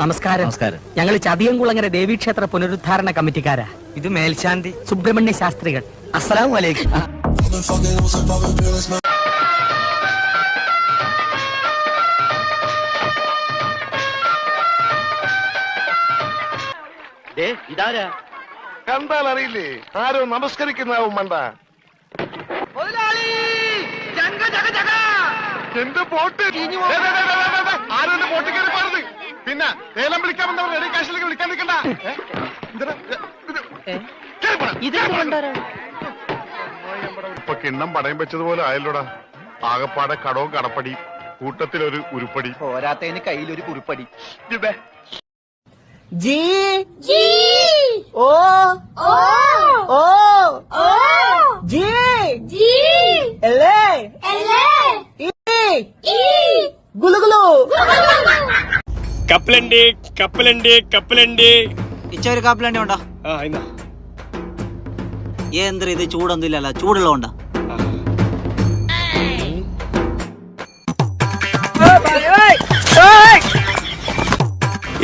നമസ്കാരം. നമസ്കാരം. ഞങ്ങൾ ചതിയംകുളങ്ങര ദേവീക്ഷേത്ര പുനരുദ്ധാരണ കമ്മിറ്റിക്കാരാ. ഇത് മേൽശാന്തി. സുബ്രഹ്മണ്യ ശാസ്ത്രികൾ. അസ്സലാം വലൈക്കും ഇതാരാ? കണ്ടാൽ അറിയില്ലേ ആരോ നമസ്കരിക്കുന്നാവും മണ്ട. എന്റെ ബോട്ട് പിന്നെ വിളിക്കാമെന്നവർ റെഡി കാശിലേക്ക് വിളിക്കാൻ നിൽക്കണ്ട. ഇപ്പൊ കിണ്ണം പടയം വെച്ചതുപോലെ ആയല്ലോടാ. ആകപ്പാടെ കടവും കടപ്പടി കൂട്ടത്തിലൊരു ഉരുപ്പടി. പോരാത്തതിന് കയ്യിലൊരു കുറിപ്പടി. ഇതേ ജി. G ഓ. ഓ. ഓ. ജീ. ജി. എലേ ഇ ഇ E ഗുലുഗുലു കപ്പലുണ്ട് കപ്പലുണ്ട് കപ്പലുണ്ട്. ഇച്ച ഒരു കാപ്പിലണ്ടി ഉണ്ടോ? ആ ഇന്നാ. എന്തൊരു ഇത് ചൂടൊന്നും ഇല്ലല്ലോ ചൂടുള്ളതുകൊണ്ടാ.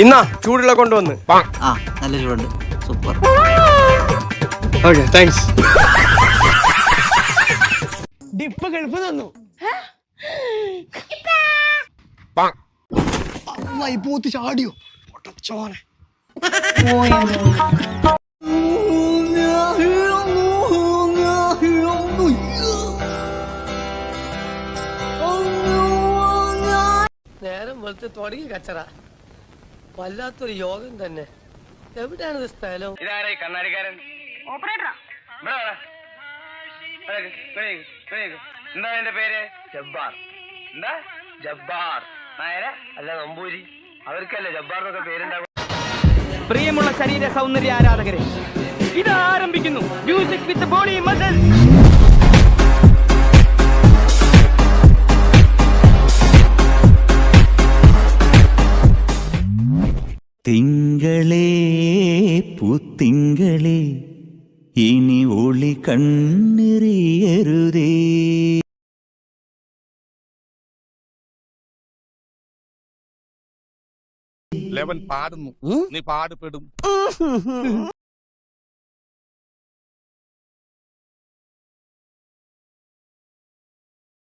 ഇന്നാ ചൂടുള്ള കൊണ്ടുവന്ന്. ആ നല്ല ചൂടുണ്ട്. സൂപ്പർ. ഓക്കെ താങ്ക്സ് ഡിപ്പ് ഗൾഫ് തന്നു. പൂത്ത് ചാടിയോ ചോനെ നേരം വെളുത്ത് തുടങ്ങി കച്ചറ. വല്ലാത്തൊരു യോഗം തന്നെ. എവിടെയാണ് ഇത് സ്ഥലം? ഇതാരായി കണ്ണാടിക്കാരൻ? എന്താ എന്റെ പേര്? ജബ്ബാർ. എന്താ? ജബ്ബാർ. നായര? അല്ല നമ്പൂരി. അവർക്കല്ലേ പ്രിയമുള്ള ശരീര സൗന്ദര്യ ആരാധകരെ ഇത് ആരംഭിക്കുന്നു. മ്യൂസിക് വിത്ത് ബോഡി മസിൽ തിങ്കളേ പുത്തിങ്കളേ ഇനി ഒളി കണ്ണെറിയരുതേ. ലെവൻ പാടുന്നു. നീ പാടുപെടും.